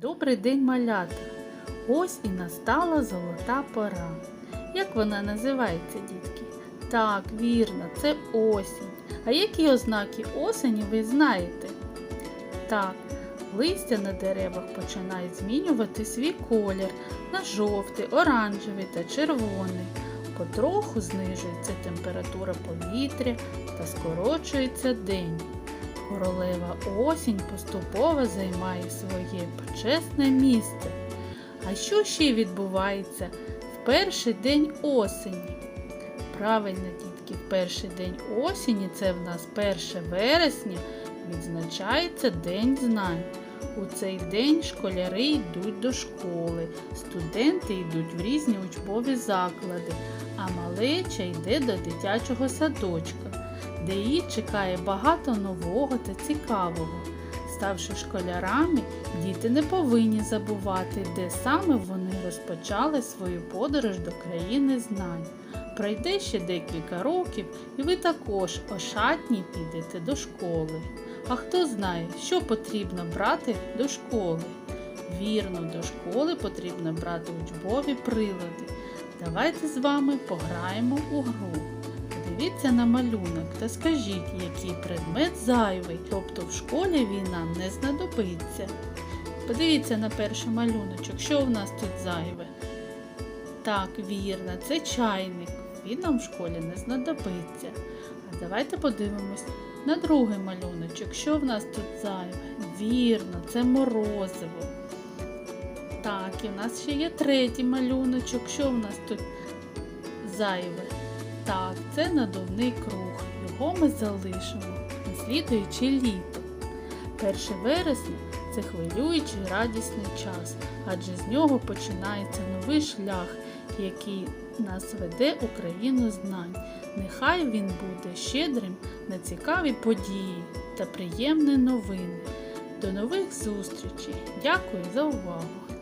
Добрий день, малята! Ось і настала золота пора. Як вона називається, дітки? Так, вірно, це осінь. А які ознаки осені ви знаєте? Так, листя на деревах починає змінювати свій колір на жовтий, оранжевий та червоний. Потроху знижується температура повітря та скорочується день. Королева осінь поступово займає своє почесне місце. А що ще відбувається в перший день осені? Правильно, дітки, в перший день осені, це в нас 1 вересня, відзначається День знань. У цей день школяри йдуть до школи, студенти йдуть в різні учбові заклади, а малеча йде до дитячого садочка, де її чекає багато нового та цікавого. Ставши школярами, діти не повинні забувати, де саме вони розпочали свою подорож до країни знань. Пройде ще декілька років, і ви також ошатні підете до школи. А хто знає, що потрібно брати до школи? Вірно, до школи потрібно брати учбові прилади. Давайте з вами пограємо у гру. Подивіться на малюнок та скажіть, який предмет зайвий, тобто в школі він нам не знадобиться. Подивіться на перший малюночок, що в нас тут зайве. Так, вірно, це чайник. Він нам в школі не знадобиться. А давайте подивимось на другий малюночок. Що в нас тут зайве? Вірно, це морозиво. Так, і в нас ще є третій малюночок. Що в нас тут зайве? Так, це надувний круг. Його ми залишимо, наслідуючи літо. 1 вересня це хвилюючий радісний час, адже з нього починається новий шлях, який нас веде у країну знань. Нехай він буде щедрим на цікаві події та приємні новини. До нових зустрічей! Дякую за увагу!